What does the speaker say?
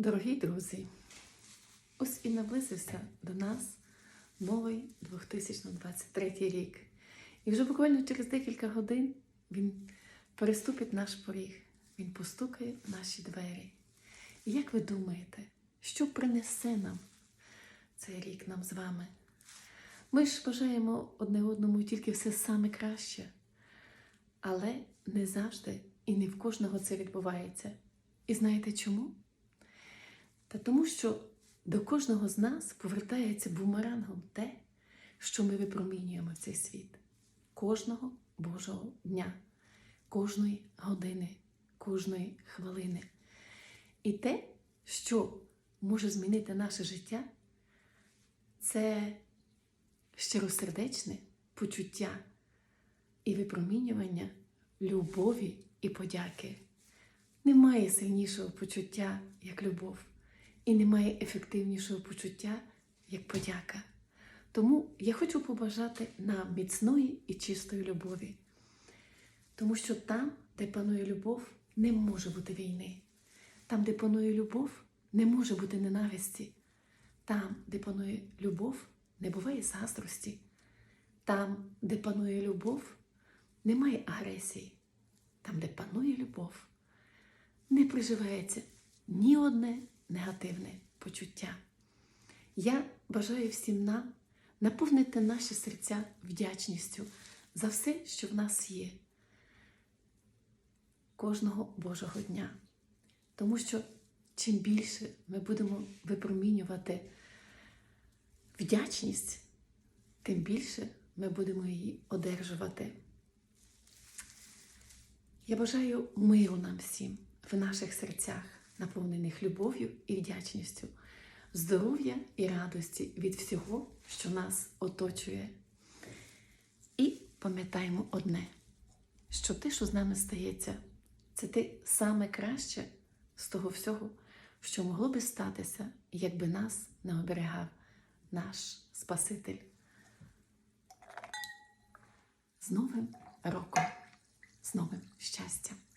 Дорогі друзі, ось і наблизився до нас новий 2023 рік. І вже буквально через декілька годин він переступить наш поріг, він постукає в наші двері. І як ви думаєте, що принесе нам цей рік нам з вами? Ми ж бажаємо одне одному тільки все саме краще, але не завжди і не в кожного це відбувається. І знаєте чому? Та тому, що до кожного з нас повертається бумерангом те, що ми випромінюємо в цей світ кожного Божого дня, кожної години, кожної хвилини. І те, що може змінити наше життя, це щиросердечне почуття і випромінювання любові і подяки. Немає сильнішого почуття, як любов, і немає ефективнішого почуття, як подяка. Тому я хочу побажати нам міцної і чистої любові. Тому що там, де панує любов, не може бути війни. Там, де панує любов, не може бути ненависті. Там, де панує любов, не буває заздрості. Там, де панує любов, немає агресії. Там, де панує любов, не приживається ні одне негативне почуття. Я бажаю всім нам наповнити наші серця вдячністю за все, що в нас є кожного Божого дня. Тому що чим більше ми будемо випромінювати вдячність, тим більше ми будемо її одержувати. Я бажаю миру нам всім в наших серцях, наповнених любов'ю і вдячністю, здоров'я і радості від всього, що нас оточує. І пам'ятаємо одне, що те, що з нами стається, це те саме краще з того всього, що могло би статися, якби нас не оберегав наш Спаситель. З Новим роком, з новим щастям!